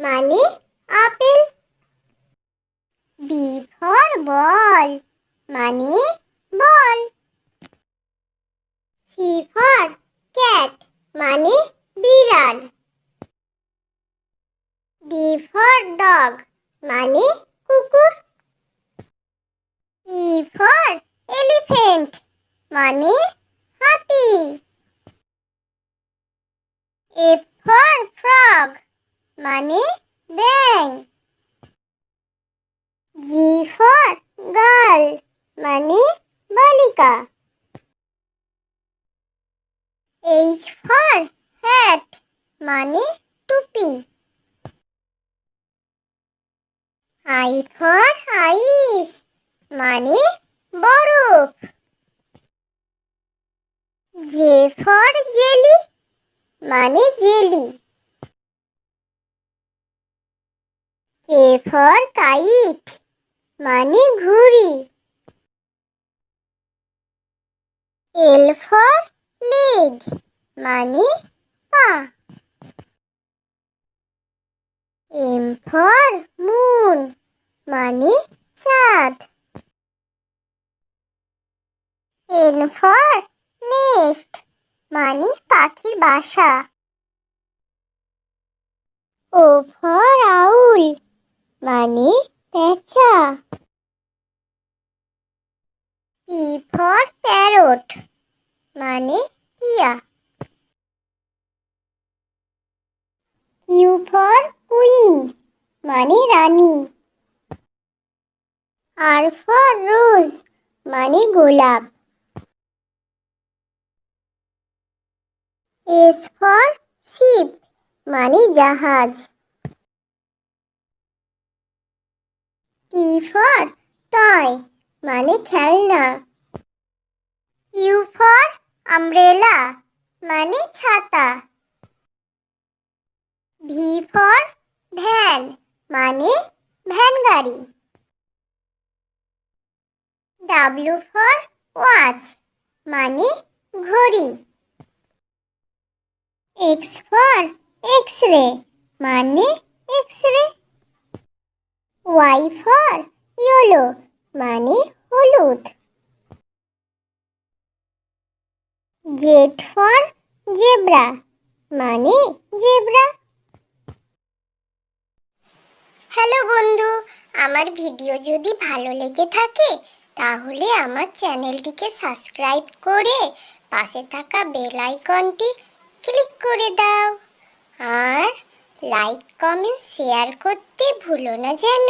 মানে apple. B for ball মানে বল। C for cat মানে বিড়াল। ডি ফর ডগ মানে কুকুর। ই ফর এলিফেন্ট মানে হাতি। এফর ফর ফ্রগ মানে ব্যাং জি ফর গার্ল মানে বালিকা। এইচ ফর হ্যাট মানে টুপি। আই ফর আইস মানে বরফ। জে ফর জেলি মানে জেলি। কে ফর কাইট মানে ঘুড়ি। এল ফর লেগ মানে পা। এম ফর মুন মানে চাঁদ। এন ফর নেস্ট মানে পাখির বাসা। ও ফর আউল মানে পেঁচা। পি ফর প্যারট মানে টিয়া কিউ ফর কুইন মানে রানী। আর ফর রোজ মানে গোলাপ। এস ফর শিপ মানে জাহাজ। T for toy? মানে খেলনা। U for umbrella. মানে ছাতা। V for van. মানে ভ্যান গাড়ি। W for watch. মানে ঘড়ি। X for X ray. মানে X ray. Y for yellow মানে হলুদ। জেড ফর জেব্রা মানে জেব্রা হ্যালো বন্ধু, আমার ভিডিও যদি ভালো লেগে থাকে, তাহলে আমার চ্যানেলটিকে সাবস্ক্রাইব করে পাশে থাকা বেল আইকনটি ক্লিক করে দাও। লাইক কমেন্ট শেয়ার করতে ভুলো না যেন।